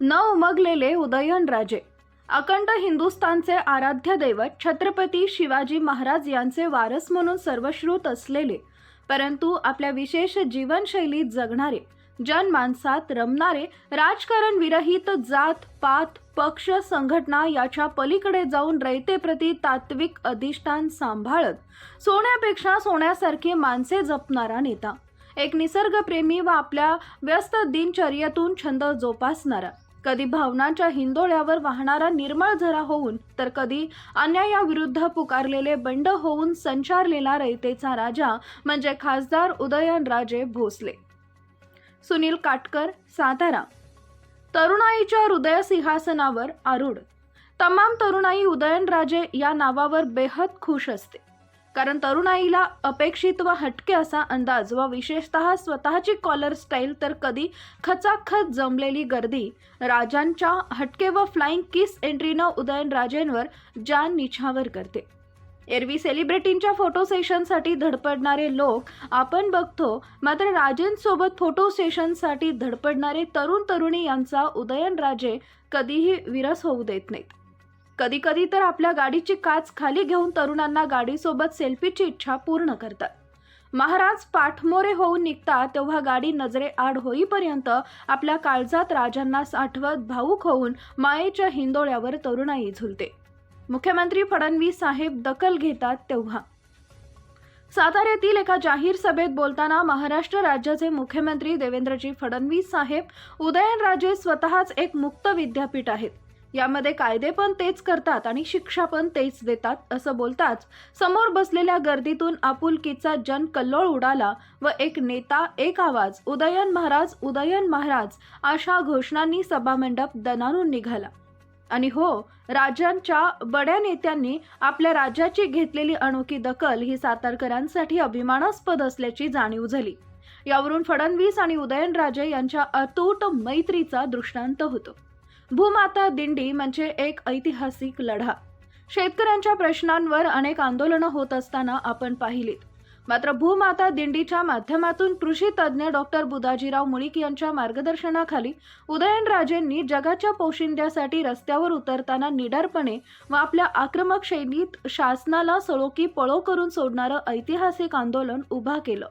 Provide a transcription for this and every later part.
न उमगलेले उदयनराजे अखंड हिंदुस्थानचे आराध्य दैवत छत्रपती शिवाजी महाराज यांचे वारस म्हणून सर्वश्रुत असलेले परंतु आपल्या विशेष जीवनशैलीत जगणारे जनमानसात रमणारे राजकारण विरहित जात पात पक्ष संघटना याच्या पलीकडे जाऊन रयतेप्रती तात्विक अधिष्ठान सांभाळत सोन्यापेक्षा सोन्यासारखी माणसे जपणारा नेता एक निसर्गप्रेमी व आपल्या व्यस्त दिनचर्येतून छंद जोपासणारा. कधी भावनांच्या हिंदोळ्यावर वाहणारा निर्मळ झरा होऊन तर कधी अन्यायाविरुद्ध पुकारलेले बंड होऊन संचारलेला रयतेचा राजा म्हणजे खासदार उदयनराजे भोसले. सुनील काटकर सातारा. तरुणाईच्या हृदय सिंहासनावर आरूढ. तमाम तरुणाई उदयनराजे या नावावर बेहद खुश असते. कारण तरुणाईला अपेक्षित व हटके असा अंदाज व विशेषतः स्वतःची कॉलर स्टाईल तर कधी खचाखच जमलेली गर्दी. राजांच्या हटके व फ्लाइंग किस एंट्रीनं उदयनराजेंवर जान निछावर करते. एरवी सेलिब्रिटींच्या फोटो सेशनसाठी धडपडणारे लोक आपण बघतो मात्र राजेंसोबत फोटो सेशनसाठी धडपडणारे तरुण तरुणी यांचा उदयनराजे कधीही विरस होऊ देत नाहीत. कधी कधी तर आपल्या गाडीची काच खाली घेऊन तरुणांना गाडीसोबत सेल्फीची इच्छा पूर्ण करतात. महाराज पाठमोरे होऊन निघतात तेव्हा गाडी नजरे आड होईपर्यंत आपल्या काळजात राजांना साठवत भाऊक होऊन मायेच्या हिंदोळ्यावर तरुणाई झुलते. मुख्यमंत्री फडणवीस साहेब दखल घेतात तेव्हा. साताऱ्यातील एका जाहीर सभेत बोलताना महाराष्ट्र राज्याचे मुख्यमंत्री देवेंद्रजी फडणवीस साहेब उदयनराजे स्वतःच एक मुक्त विद्यापीठ आहेत. यामध्ये कायदे पण तेच करतात आणि शिक्षा पण तेच देतात असं बोलताच समोर बसलेल्या गर्दीतून आपुलकीचा जन कल्लोळ उडाला व एक नेता एक आवाज उदयन महाराज उदयन महाराज अशा घोषणांनी सभामंडप दणानून निघाला. आणि हो राज्यांच्या बड्या नेत्यांनी आपल्या राज्याची घेतलेली अनोखी दखल ही सातारकरांसाठी अभिमानास्पद असल्याची जाणीव झाली. यावरून फडणवीस आणि उदयनराजे यांच्या अतूट मैत्रीचा दृष्टांत होतो. भूमाता दिंडी म्हणजे एक ऐतिहासिक लढा. शेतकऱ्यांच्या प्रश्नांवर अनेक आंदोलनं होत असताना आपण पाहिलीत. मात्र भूमाता दिंडीच्या माध्यमातून कृषी तज्ज्ञ डॉक्टर बुदाजीराव मुळीक यांच्या मार्गदर्शनाखाली उदयनराजेंनी जगाच्या पोशिंद्यासाठी रस्त्यावर उतरताना निडरपणे व आपल्या आक्रमक शैलीत शासनाला सळोकी पळो करून सोडणारं ऐतिहासिक आंदोलन उभा केलं.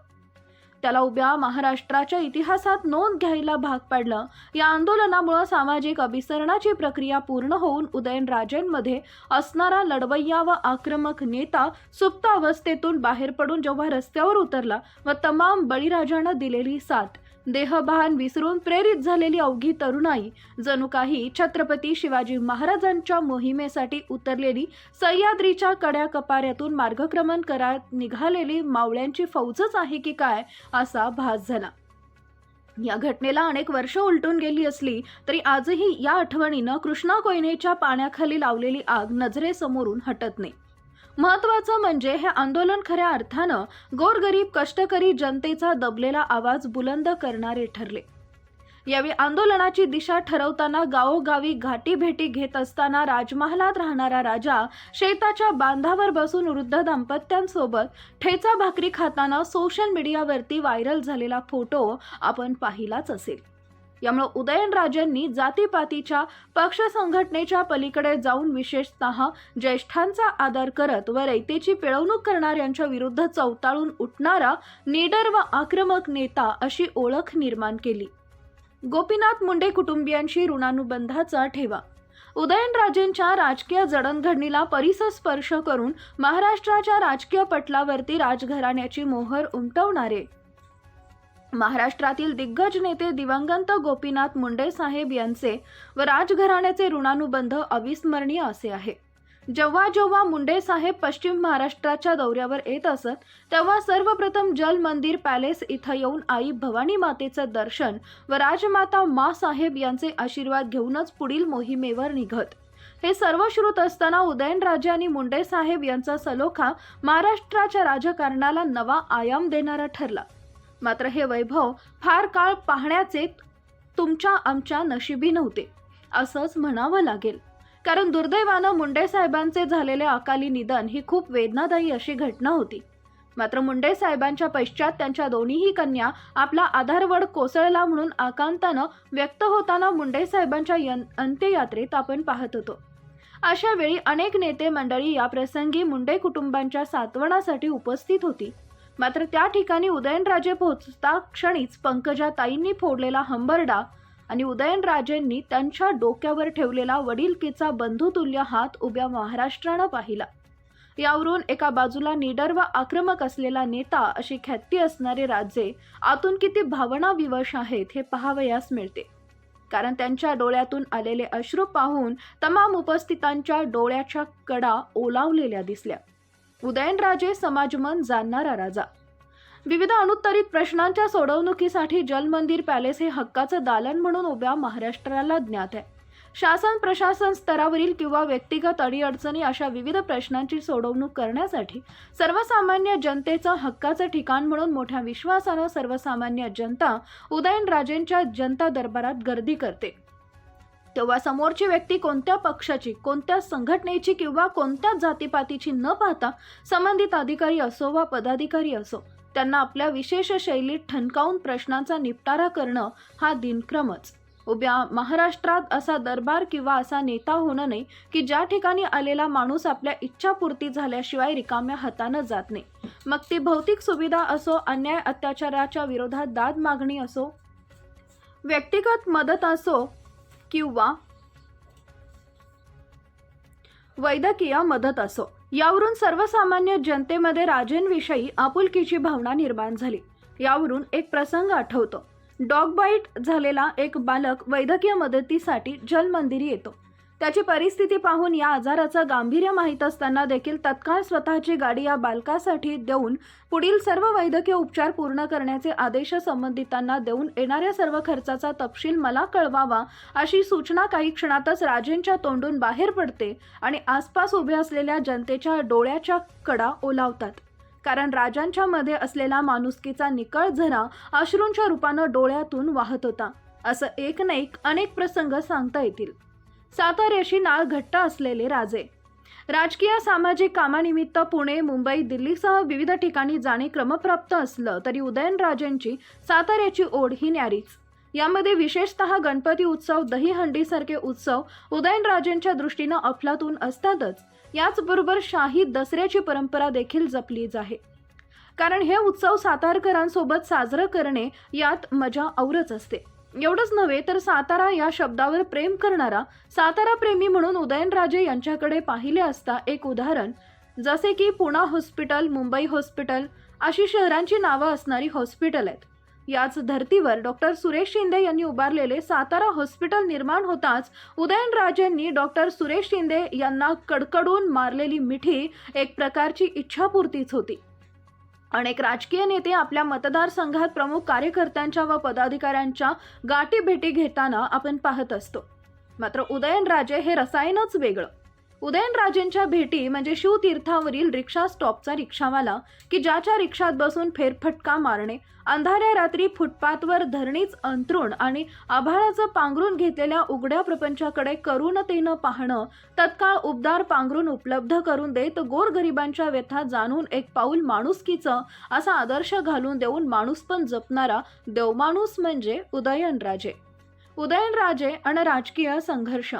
त्याला उभ्या महाराष्ट्राच्या इतिहासात नोंद घ्यायला भाग पाडलं. या आंदोलनामुळं सामाजिक अभिसरणाची प्रक्रिया पूर्ण होऊन उदयनराजेंमध्ये असणारा लढवय्या व आक्रमक नेता सुप्त अवस्थेतून बाहेर पडून जेव्हा रस्त्यावर उतरला व तमाम बळीराजानं दिलेली साथ देहभान विसरून प्रेरित झालेली अवघी तरुणाई जणू काही छत्रपती शिवाजी महाराजांच्या मोहिमेसाठी उतरलेली सह्याद्रीच्या कड्या कपाऱ्यातून मार्गक्रमण करत निघालेली मावळ्यांची फौजच आहे की काय असा भास झाला. या घटनेला अनेक वर्ष उलटून गेली असली तरी आजही या आठवणीनं कृष्णा कोयनेच्या पाण्याखाली लावलेली आग नजरेसमोरून हटत नाही. महत्वाचं म्हणजे हे आंदोलन खऱ्या अर्थानं गोरगरीब कष्टकरी जनतेचा दबलेला आवाज बुलंद करणारे ठरले. यावेळी आंदोलनाची दिशा ठरवताना गावोगावी घाटी भेटी घेत असताना राजमहालात राहणारा राजा शेताच्या बांधावर बसून वृद्ध दाम्पत्यांसोबत ठेचा भाकरी खाताना सोशल मीडियावरती व्हायरल झालेला फोटो आपण पाहिलाच असेल. यामुळे उदयनराजेंनी जातीपातीच्या पक्ष संघटनेच्या पलीकडे जाऊन विशेषतः ज्येष्ठांचा आदर करत व रयतेची पिळवणूक करणाऱ्यांच्या विरुद्ध चौताळून उठणारा निडर व आक्रमक नेता अशी ओळख निर्माण केली. गोपीनाथ मुंडे कुटुंबियांशी ऋणानुबंधाचा ठेवा. उदयनराजेंच्या राजकीय जडणघडणीला परिसस्पर्श करून महाराष्ट्राच्या राजकीय पटलावरती राजघराण्याची मोहर उमटवणारे महाराष्ट्रातील दिग्गज नेते दिवंगत गोपीनाथ मुंडे साहेब यांचे व राजघराण्याचे ऋणानुबंध अविस्मरणीय असे आहे. जेव्हा जेव्हा मुंडे साहेब पश्चिम महाराष्ट्राच्या दौऱ्यावर येत असत तेव्हा सर्वप्रथम जल मंदिर पॅलेस इथं येऊन आई भवानी मातेचं दर्शन व राजमाता मा साहेब यांचे आशीर्वाद घेऊनच पुढील मोहिमेवर निघत. हे सर्व श्रुत असताना उदयनराजे आणि मुंडे साहेब यांचा सलोखा महाराष्ट्राच्या राजकारणाला नवा आयाम देणारा ठरला. मात्र हे वैभव फार काळ पाहण्याचे तुमच्या आमच्या नशिबी नव्हते असंच म्हणावं लागेल. कारण दुर्दैवानं मुंडे साहेबांचे झालेले अकाली निधन ही खूप वेदनादायी अशी घटना होती. मात्र मुंडे साहेबांच्या पश्चात त्यांच्या दोन्हीही कन्या आपला आधारवड कोसळला म्हणून आकांतानं व्यक्त होताना मुंडे साहेबांच्या अंत्ययात्रेत आपण पाहत होतो. अशा वेळी अनेक नेते मंडळी या प्रसंगी मुंडे कुटुंबांच्या सातवणासाठी उपस्थित होती. मात्र त्या ठिकाणी उदयनराजे पोहोचता क्षणीच पंकजा ताईंनी फोडलेला हंबरडा आणि उदयनराजेंनी त्यांच्या डोक्यावर ठेवलेला वडीलकीचा बंधुतुल्य हात उभ्या महाराष्ट्रानं पाहिला. यावरून एका बाजूला निडर व आक्रमक असलेला नेता अशी ख्याती असणारे राजे आतून किती भावना विवश आहेत हे पाहावयास मिळते. कारण त्यांच्या डोळ्यातून आलेले अश्रू पाहून तमाम उपस्थितांच्या डोळ्याच्या कडा ओलावलेल्या दिसल्या. उदयनराजे समाजमन जाणणारा राजा. विविध अनुत्तरित प्रश्नांच्या सोडवणुकीसाठी जलमंदिर पॅलेस हे हक्काचं दालन म्हणून उभ्या महाराष्ट्राला ज्ञात आहे. शासन प्रशासन स्तरावरील किंवा व्यक्तिगत अडीअडचणी अशा विविध प्रश्नांची सोडवणूक करण्यासाठी सर्वसामान्य जनतेचं हक्काचं ठिकाण म्हणून मोठ्या विश्वासानं सर्वसामान्य जनता उदयनराजेंच्या जनता दरबारात गर्दी करते. तेव्हा समोरची व्यक्ती कोणत्या पक्षाची कोणत्या संघटनेची किंवा कोणत्या जातीपातीची न पाहता संबंधित अधिकारी असो वा पदाधिकारी असो त्यांना आपल्या विशेष शैलीत ठणकावून प्रश्नांचा निपटारा करणं हा दिनक्रमच. उभ्या महाराष्ट्रात असा दरबार किंवा असा नेता होणं नाही की ज्या ठिकाणी आलेला माणूस आपल्या इच्छापूर्ती झाल्याशिवाय रिकाम्या हातानं जात नाही. मग ती भौतिक सुविधा असो अन्याय अत्याचाराच्या विरोधात दाद मागणी असो? व्यक्तिगत मदत असो किंवा वैद्यकीय मदत असो. यावरून सर्वसामान्य जनतेमध्ये राजेंविषयी आपुलकीची भावना निर्माण झाली. यावरून एक प्रसंग आठवतो. डॉग बाईट झालेला एक बालक वैद्यकीय मदतीसाठी जलमंदिरी येतो. त्याची परिस्थिती पाहून या आजाराचं गांभीर्य माहीत असताना देखील तत्काळ स्वतःची गाडी या बालकासाठी देऊन पुढील सर्व वैद्यकीय उपचार पूर्ण करण्याचे आदेश संबंधितांना देऊन येणाऱ्या सर्व खर्चाचा तपशील मला कळवावा अशी सूचना काही क्षणातच राजेंच्या तोंडून बाहेर पडते आणि आसपास उभे असलेल्या जनतेच्या डोळ्याच्या कडा ओलावतात. कारण राजांच्या मध्ये असलेला माणुसकीचा निकळ झरा अश्रूंच्या रूपानं डोळ्यातून वाहत होता. असं एक ना एक अनेक प्रसंग सांगता येतील. साताऱ्याशी नाळ घट्ट असलेले राजे. राजकीय सामाजिक कामानिमित्त पुणे मुंबई दिल्लीसह विविध ठिकाणी जाणे क्रमप्राप्त असलं तरी उदयनराजेंची साताऱ्याची ओढ ही न्यारीच. यामध्ये विशेषतः गणपती उत्सव दहीहंडीसारखे उत्सव उदयनराजेंच्या दृष्टीनं अफलातून असतातच. याचबरोबर शाही दसऱ्याची परंपरा देखील जपलीच आहे. कारण हे उत्सव सातारकरांसोबत साजरं करणे यात मजा औरच असते. एवढंच नव्हे तर सातारा या शब्दावर प्रेम करणारा सातारा प्रेमी म्हणून उदयनराजे यांच्याकडे पाहिले असता एक उदाहरण. जसे की पुणा हॉस्पिटल मुंबई हॉस्पिटल अशी शहरांची नावं असणारी हॉस्पिटल आहेत. याच धर्तीवर डॉक्टर सुरेश शिंदे यांनी उभारलेले सातारा हॉस्पिटल निर्माण होताच उदयनराजेंनी डॉक्टर सुरेश शिंदे यांना कडकडून मारलेली मिठी एक प्रकारची इच्छापूर्तीच होती. अनेक राजकीय नेते आपल्या मतदारसंघात प्रमुख कार्यकर्त्यांच्या व पदाधिकाऱ्यांच्या गाठी भेटी घेताना आपण पाहत असतो. मात्र उदयनराजे हे रसायनच वेगळं. उदयनराजेंच्या भेटी म्हणजे शिवतीर्थावरील रिक्षा स्टॉपचा रिक्षावाला की ज्याच्या रिक्षात बसून फेरफटका मारणे अंधाऱ्या रात्री फुटपाथवर धरणीच अंतरुण आणि आभाळाचं पांघरून घेतलेल्या उघड्या प्रपंचाकडे करुणतेनं पाहणं तत्काळ उबदार पांघरून उपलब्ध करून देत गोरगरिबांच्या व्यथा जाणून एक पाऊल माणुसकीचं असा आदर्श घालून देऊन माणूस पण जपणारा देवमाणूस म्हणजे उदयनराजे. उदयनराजे आणि राजकीय संघर्ष.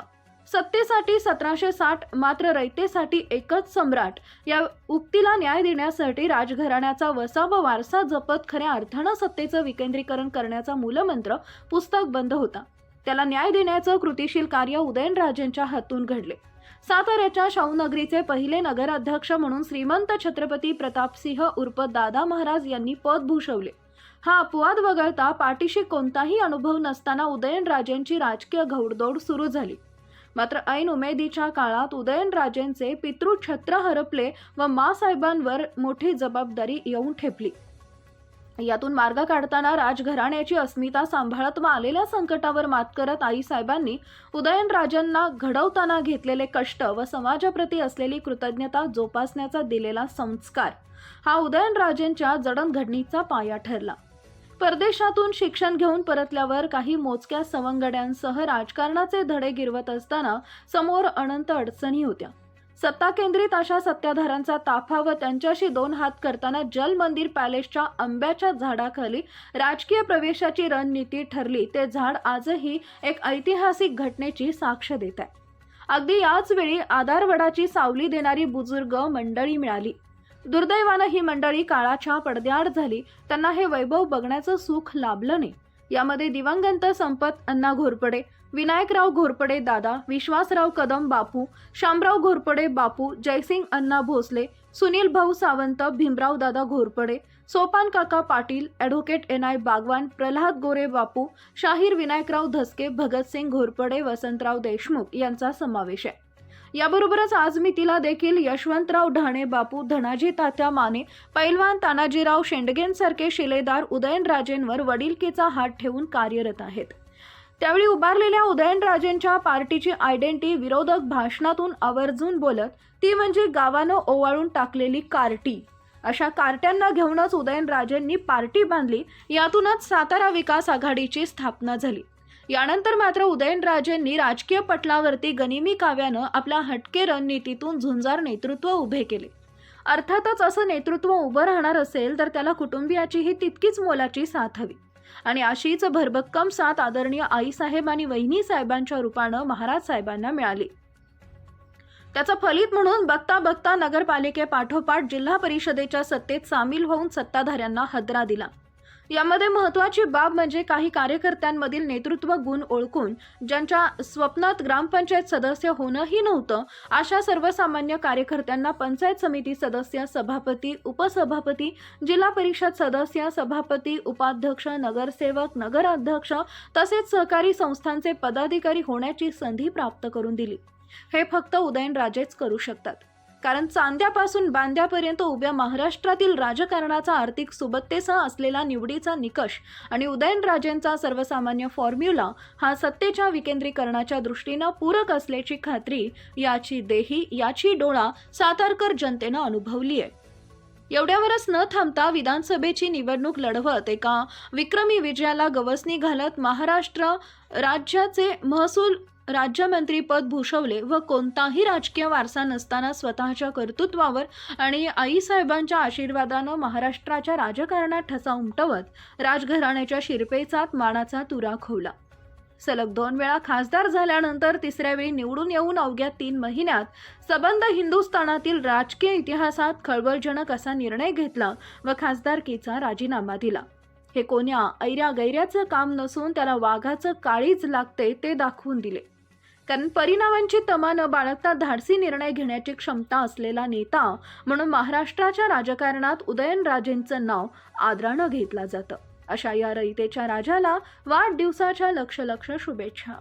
सत्तेसाठी सतराशे साठ मात्र रयतेसाठी एकच सम्राट. या उक्तीला न्याय देण्यासाठी राजघराण्याचा वसा व वारसा जपत खऱ्या अर्थानं सत्तेचं विकेंद्रीकरण करण्याचा मूलमंत्र पुस्तक बंद होता. त्याला न्याय देण्याचं कृतिशील कार्य उदयनराजेंच्या हातून घडले. साताऱ्याच्या शाहूनगरीचे पहिले नगराध्यक्ष म्हणून श्रीमंत छत्रपती प्रतापसिंह उर्फ दादा महाराज यांनी पद भूषवले. हा अपवाद वगळता पाठीशी कोणताही अनुभव नसताना उदयनराजेंची राजकीय घौडदौड सुरू झाली. मात्र ऐन उमेदीच्या काळात उदयनराजेंचे पितृछत्र हरपले व मासाहेबांवर मोठी जबाबदारी येऊन ठेपली. यातून मार्ग काढताना राजघराण्याची अस्मिता सांभाळत व आलेल्या संकटावर मात करत आईसाहेबांनी उदयनराजेंना घडवताना घेतलेले कष्ट व समाजाप्रती असलेली कृतज्ञता जोपासण्याचा दिलेला संस्कार हा उदयनराजेंच्या जडणघडणीचा पाया ठरला. परदेशातून शिक्षण घेऊन परतल्यावर काही मोजक्या सवंगड्यांसह राजकारणाचे धडे गिरवत असताना समोर अनंत अडचणी होत्या. सत्ता केंद्रित अशा सत्ताधाऱ्यांचा ताफा व त्यांच्याशी दोन हात करताना जल मंदिर पॅलेसच्या आंब्याच्या झाडाखाली राजकीय प्रवेशाची रणनीती ठरली ते झाड आजही एक ऐतिहासिक घटनेची साक्ष देत आहे. अगदी याच वेळी आधारवडाची सावली देणारी बुजुर्ग मंडळी मिळाली. दुर्दैवानं ही मंडळी काळाच्या पडद्याआड झाली. त्यांना हे वैभव बघण्याचं सुख लाभलं नाही. यामध्ये दिवंगत संपत अण्णा घोरपडे विनायकराव घोरपडे दादा विश्वासराव कदम बापू शामराव घोरपडे बापू जयसिंग अण्णा भोसले सुनील भाऊ Sawant Bhimrao Dada Ghorpade Sopan Kaka Patil advocate N I Bagwan Pralhad Gore Bapu Shahir Vinayakrao Dhaske Bhagat Singh Ghorpade Vasantrao Deshmukh यांचा समावेश आहे. याबरोबरच आज मी तिला देखील यशवंतराव ढाणे बापू धनाजी तात्या माने पैलवान तानाजीराव शेंडगेंसारखे शिलेदार उदयनराजेंवर वडिलकीचा हात ठेवून कार्यरत आहेत. त्यावेळी उभारलेल्या उदयनराजेंच्या पार्टीची आयडेंटी विरोधक भाषणातून आवर्जून बोलत ती म्हणजे गावानं ओवाळून टाकलेली कार्टी. अशा कार्ट्यांना घेऊनच उदयनराजेंनी पार्टी बांधली यातूनच सातारा विकास आघाडीची स्थापना झाली. यानंतर मात्र उदयनराजेंनी राजकीय पटलावरती गनिमी काव्यानं आपल्या हटके रणनीतीतून झुंजार नेतृत्व उभे केले. अर्थातच असं नेतृत्व उभं राहणार असेल तर त्याला कुटुंबियाचीही तितकीच मोलाची साथ हवी. आणि अशीच भरभक्कम साथ आदरणीय आईसाहेब आणि वहिनी साहेबांच्या रूपानं महाराज साहेबांना मिळाली. त्याचं फलित म्हणून बघता बघता नगरपालिकेपाठोपाठ जिल्हा परिषदेच्या सत्तेत सामील होऊन सत्ताधाऱ्यांना हदरा दिला. यामध्ये महत्त्वाची बाब म्हणजे काही कार्यकर्त्यांमधील नेतृत्व गुण ओळखून ज्यांच्या स्वप्नात ग्रामपंचायत सदस्य होणंही नव्हतं अशा सर्वसामान्य कार्यकर्त्यांना पंचायत समिती सदस्य सभापती उपसभापती जिल्हा परिषद सदस्य सभापती उपाध्यक्ष नगरसेवक नगराध्यक्ष तसेच सहकारी संस्थांचे पदाधिकारी होण्याची संधी प्राप्त करून दिली. हे फक्त उदयनराजेच करू शकतात. कारण चांद्यापासून बांद्यापर्यंत उभ्या महाराष्ट्रातील राजकारणाचा आर्थिक सुबत्तेसह असलेला निवडीचा निकष आणि उदयनराजेंचा सर्वसामान्य फॉर्म्युला हा सत्तेच्या विकेंद्रीकरणाच्या दृष्टीनं पूरक असल्याची खात्री याची देही याची डोळा सातारकर जनतेनं अनुभवली आहे. एवढ्यावरच न थांबता विधानसभेची निवडणूक लढवत एका विक्रमी विजयाला गवसणी घालत महाराष्ट्र राज्याचे महसूल राज्यमंत्रीपद भूषवले व कोणताही राजकीय वारसा नसताना स्वतःच्या कर्तृत्वावर आणि आईसाहेबांच्या आशीर्वादानं महाराष्ट्राच्या राजकारणात ठसा उमटवत राजघराण्याच्या शिरपेचात मानाचा तुरा खोवला. सलग दोन वेळा खासदार झाल्यानंतर तिसऱ्या वेळी निवडून येऊन अवघ्या तीन महिन्यात सबंध हिंदुस्थानातील राजकीय इतिहासात खळबळजनक असा निर्णय घेतला व खासदारकीचा राजीनामा दिला. हे कोण्या ऐऱ्या गैऱ्याचं काम नसून त्याला वाघाचं काळीज लागते ते दाखवून दिले. कारण परिणामांची तमा न बाळगता धाडसी निर्णय घेण्याची क्षमता असलेला नेता म्हणून महाराष्ट्राच्या राजकारणात उदयनराजेंचं नाव आदरानं घेतलं जातं. अशा या रयतेच्या राजाला वाढदिवसाच्या लक्ष लक्ष शुभेच्छा.